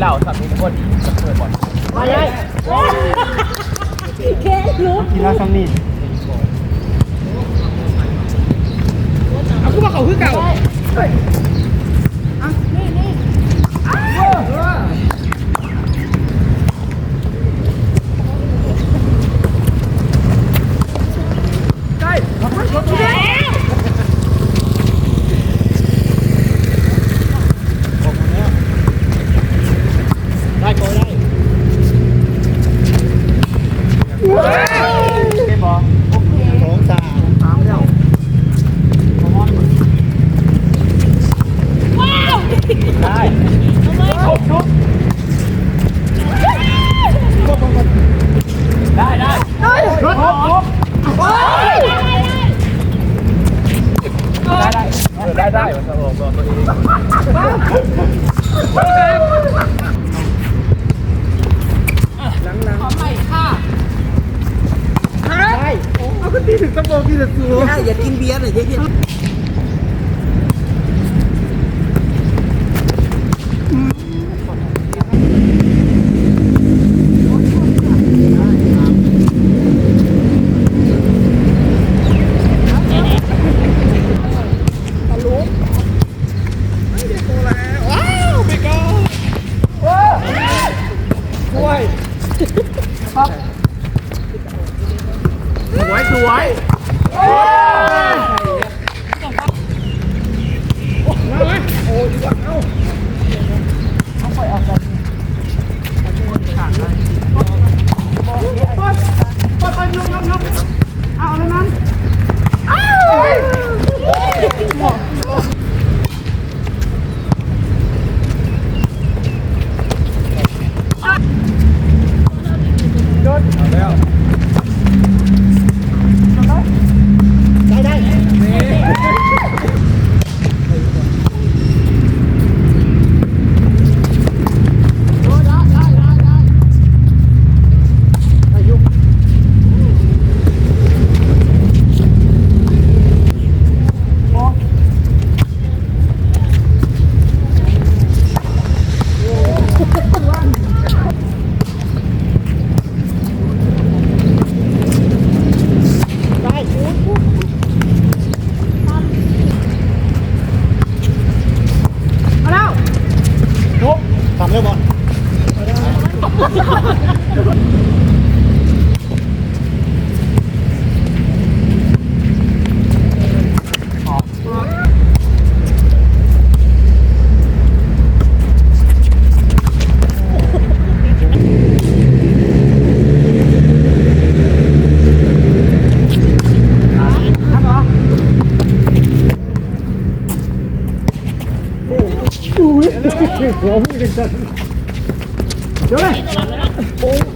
เราสามีทุกคนจะเกิดบ่อยมาเลยเคสลุกกินแล้วซ้ำนี่เอาขึ้นมาเขาขึ้นเก่าเฮ้ยอะนี่นี่ใกล้ ได้ได้มันจะออกตัวเองเอาขึ้นตีถึงตะโกนพี่จะสู้อย่ากินเบียร์หน่อยเย็นว้ you got. 너무 괜찮은 ได้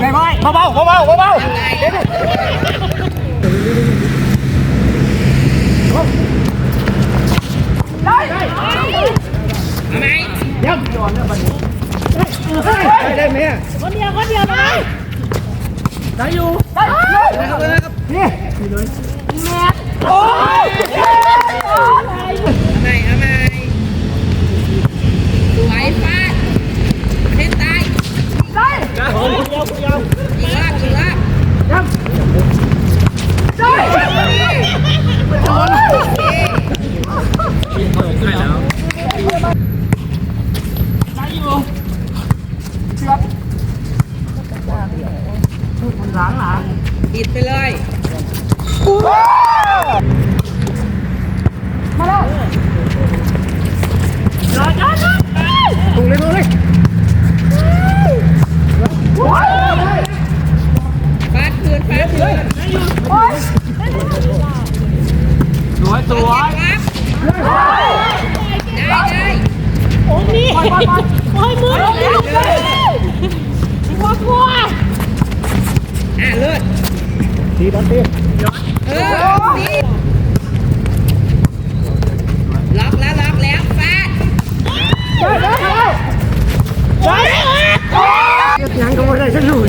ได้ไหมเบาเบาเบาเบาเบาตายแล้วเอาไหมได้ไหมคนเดียวคนเดียวเลยได้อยู่เอาไหมเอาไหมสวยฟา อกหลังหลังปิดไปเลยตรงเลยตรงเลย สวยสวยครับได้ได้โอ้นี่โอ้ยมือเลยกลัวกลัวอะเลิศทีบอลทีเออนี่ล็อกแล้วล็อกแล้วฟาดยังก็ไม่ได้สักหนุ่ย